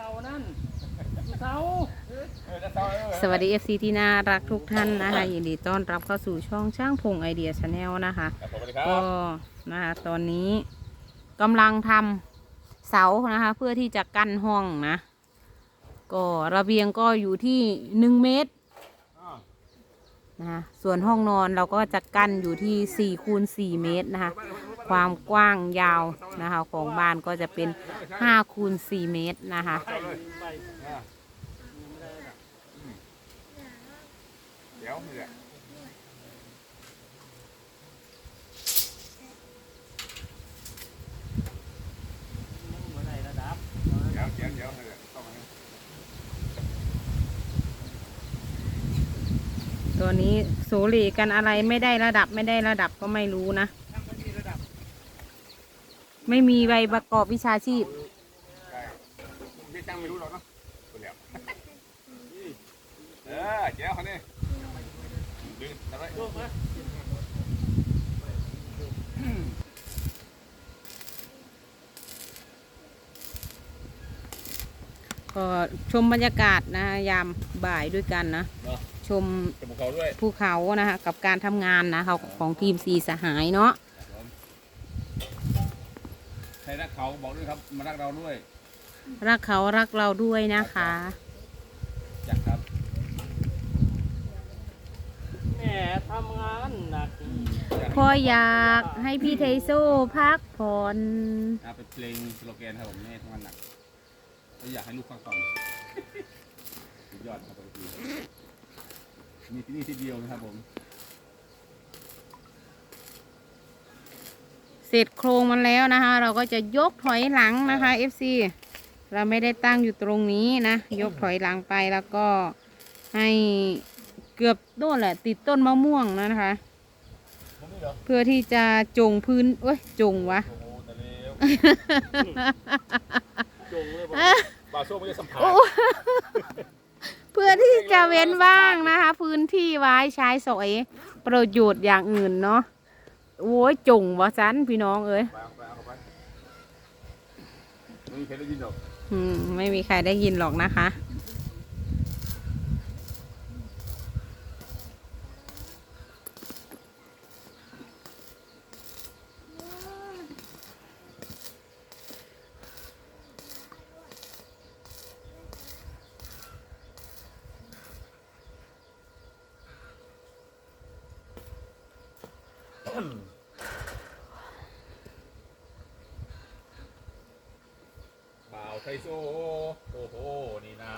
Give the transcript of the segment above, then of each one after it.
เสานั่นเสาเออจะเศร้าเออสวัสดี FC ที่น่ารักทุกท่านนะคะยินดีต้อนรับเข้าสู่ช่องช่างพงไอเดียชาแนลนะคะครับสวัสดีครับก็นะคะตอนนี้กำลังทำเสานะคะ เพื่อที่จะกั้นห้องนะ ก็ระเบียงก็อยู่ที่หนึ่งเมตรอ้าวนะคะส่วนห้องนอนเราก็จะกั้นอยู่ที่สี่คูณสี่เมตรนะคะ ความกว้างยาวนะคะของบ้านก็จะเป็นห้าคูณสี่เมตรนะคะ เดี๋ยวนี่แหละเดี๋ยวเดี๋ยวเดี๋ยวตัวนี้โสหลีกันอะไรไม่ได้ระดับไม่ได้ระดับก็ไม่รู้นะ ไม่มีใบประกอบวิชาชีพ ใช่พี่ช่างไม่รู้หรอกเนาะตัวเดียวเออเจ้าเขาเนี่ยดึงทำไมก็ชมบรรยากาศนะยามบ่ายด้วยกันนะ เนาะชมจมูกเขาด้วย ภูเขานะคะกับการทำงานนะคะของทีมสีสหายเนาะครับผม ใครรักเขาบอกด้วยครับมารักเราด้วยรักเขารักเราด้วยนะคะ จักครับแหมทำงานหนักพออยากให้พี่ไทโซพักผ่อนอ่าเป็นเพลงสโลแกนครับผมนี่ทำงานหนักก็อยากให้ลูกฟังฟังสุดยอดครับปกติมีที่นี่ที่เดียวนะครับผม เสร็จโครงมันแล้วนะคะ เราก็จะยกถอยหลังนะคะ FC เราไม่ได้ตั้งอยู่ตรงนี้นะ ยกถอยหลังไปแล้วก็ให้เกือบโน่นแหละติดต้นมะม่วงนะคะ เพื่อที่จะจงพื้นเอ้ยจงวะโอ้โหแต่เร็วจงเลยบอกบาโซ่ไม่ได้สัมผัสโอ้เพื่อที่จะเว้นว่างนะคะ พื้นที่ไว้ใช้สอยประโยชน์อย่างอื่นเนาะ โอ้ยจงวะจันพี่น้องเอ้ยไปเอาไปเอาไปไม่มีใครได้ยินหรอกอืมไม่มีใครได้ยินหรอกนะคะบ่าว ไทโซโอ้โหนี่นะ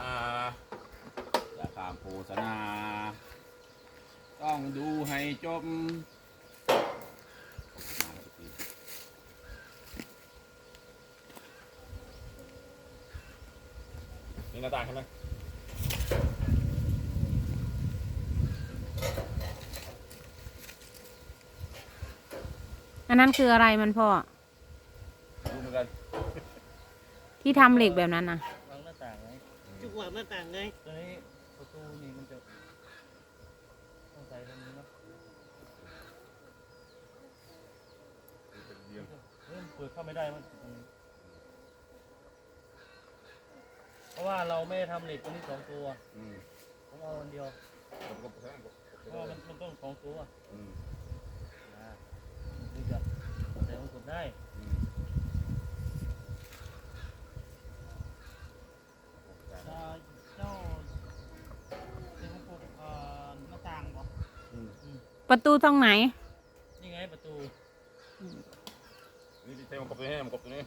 อย่าตามโฆษณา ต้องดูให้จบนี่หน้าต่างใช่ไหมอันนั้นคืออะไรมันพ่อ ดูเหมือนกัน ที่ทำเหล็กแบบนั้นนะวางหน้าต่างไงจุกวางหน้าต่างไงตัวนี้ประตูนี่มันจะต้องใส่ตรงนี้เนาะเดียวเฮ้ยเปิดเข้าไม่ได้มันติดตรงนี้เพราะว่าเราไม่ได้ทำเหล็กตัวนี้สองตัวอืมผมเอาอันเดียวกดกดกดกดเพราะว่ามันมันต้องสองตัวอืม นะนี่จะใส่ของกดได้ อืม เอ่อเจ้าเป็นพวกเอ่อหน้าต่างบ่ อืม ประตูตรงไหน นี่ไงประตูนี่ใช้มันกดตัวนี้มันกดตัวนี้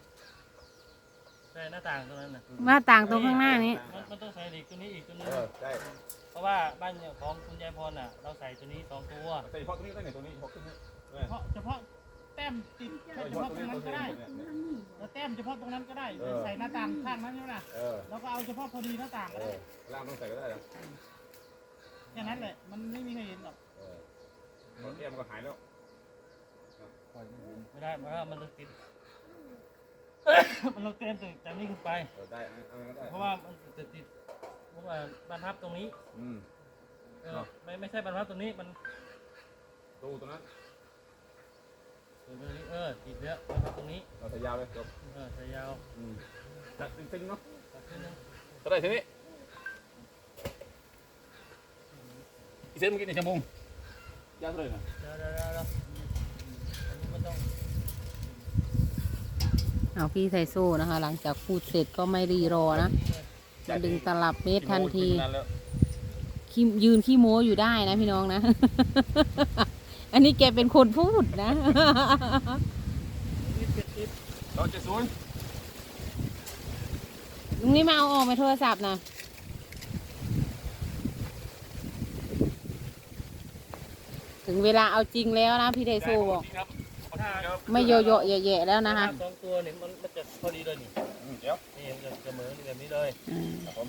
ใช่หน้าต่างตรงนั้นน่ะหน้าต่างตรงข้างหน้านี้ มันมันต้องใส่เหล็กตัวนี้อีกตัวนึงเออได้เพราะว่าบ้านเนี่ยของคุณยายพรน่ะ เราใส่ตัวนี้สองตัวใส่เฉพาะตัวนี้ได้ไงตัวนี้เฉพาะตัวนี้เฉพาะเฉพาะแต้มติดแค่เฉพาะตรงนั้นก็ได้แล้วแต้มเฉพาะตรงนั้นก็ได้ ใส่หน้าต่างข้างนั้นใช่ไหมล่ะเออแล้วก็เอาเฉพาะพอดีหน้าต่างเออล่างต้องใส่ก็ได้นะแค่นั้นแหละมันไม่มีใครเห็นหรอก เออพอแก้มนก็หายแล้วไม่ได้เพราะว่ามันต้องติด มันต้องเต็มจากจากนี้ขึ้นไป เออได้เอาก็ได้เพราะว่ามันจะติดเพราะว่าบรรทับตรงนี้อืม เออไม่ไม่ใช่บรรทับตรงนี้มันตู้ตัวนั้นตรงนี้เออติดเยอะบรรทับตรงนี้เราใส่ยาวเลยจบเออใส่ยาวอืมตัดเป็นเส้นเนาะตัดขึ้นนึงก็ได้ทีนี้อีเซนเมื่อกี้ในชั่วโมง ยากเลยนะเดี๋ยวเดี๋ยวเดี๋ยวเดี๋ยวอันนี้มันต้องเอาพี่ไทโซ่นะคะ หลังจากพูดเสร็จก็ไม่รีรอนะมาดึงตลับเมตรทันทีนานแล้วขี้ยืนขี้โม้อยู่ได้นะพี่น้องนะ อันนี้แกเป็นคนพูดนะนิดเจ็ดสิบเราจะศูนย์ลุงนี่มาเอาออกไหมโทรศัพท์นะ ถึงเวลาเอาจริงแล้วนะพี่ไทโซ่บอกครับเอาจริงครับไม่โยโย่แย่ๆแล้วนะคะสองตัวเนี่ยมันมันจะพอดีเลยนี่อืมเดี๋ยวนี่มันจะเสมอนี่แบบนี้เลยอืมครับผม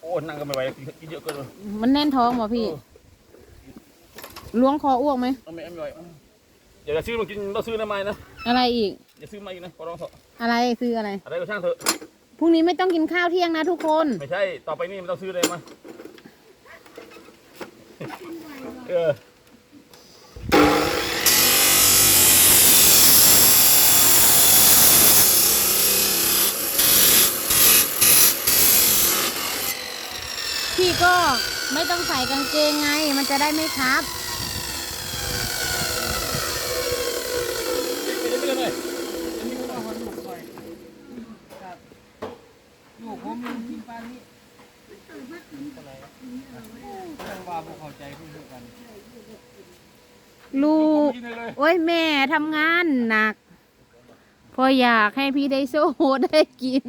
โอ้นั่งก็ไม่ไหวกินเยอะเกินเลยมันแน่นท้องป่ะพี่ล้วงคออ้วกไหมเอาไม่เอาไม่ไหวอย่าจะซื้อมากินเราซื้อทำไมนะอะไรอีกอย่าซื้อมาอีกนะขอร้องเถอะอะไรซื้ออะไรอะไรก็ช่างเถอะ พรุ่งนี้ไม่ต้องกินข้าวเที่ยงนะทุกคน ไม่ใช่ ต่อไปนี่มันต้องซื้อเลยมาเออพี่ก็ไม่ต้องใส่กางเกงไง มันจะได้ไม่คับ กินได้เลย อันนี้ก็หันลูกคอยครับลู กผมยังกินปลานี้อะไรนะจังว่าพวกเข้าใจเพื่อนกันลูก กินได้เลยโอ้ยแม่ทำงานหนัก พออยากให้พี่ได้โซ่ได้กิน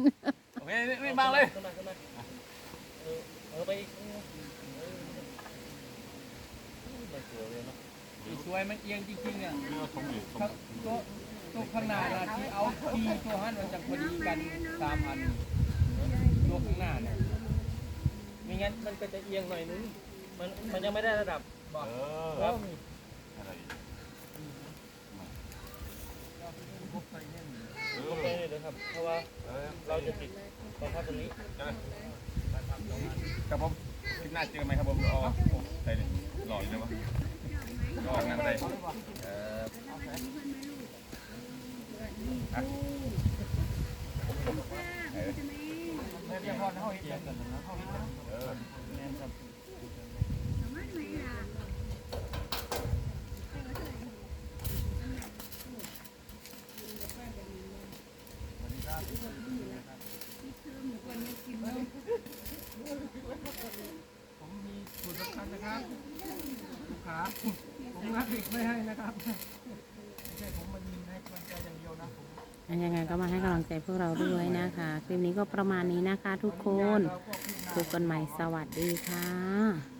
โอเคนี่นี่มาเลยขึ้นมาขึ้นมาเออเออไปอีกเออเออไม่สวยเลยเนาะสวยมันเอียงจริงๆอะเรือชมอยู่ชมครับตัวตัวข้างหน้านะที่เอาทีตัวหันมันจะพอดีกันสามอัน ตัวข้างหน้าเนี่ยไม่งั้นมันก็จะเอียงหน่อยนึง มันมันยังไม่ได้ระดับเออครับอะไรพวกไฟแน่นพวกไฟเลยนะครับ เพราะว่าเออเราจะติดกองทัพตรงนี้ครับผมคลิปหน้าเจอไหมครับผมอ๋อใส่เลยหล่ออยู่เลยวะก็ออกงานอะไรเอออะเออ แม่เพียงพอเขาเอียงกันนะเขาเอียงกันเออแน่นครับผมมีสูตรสำคัญนะครับลูกค้าผมงัดเด็กไม่ให้นะครับไม่ใช่ผมมายิงให้กำลังใจอย่างเดียวนะผม ยังไงก็มาให้กำลังใจพวกเราด้วยนะคะ คลิปนี้ก็ประมาณนี้นะคะทุกคนพบกันใหม่สวัสดีค่ะ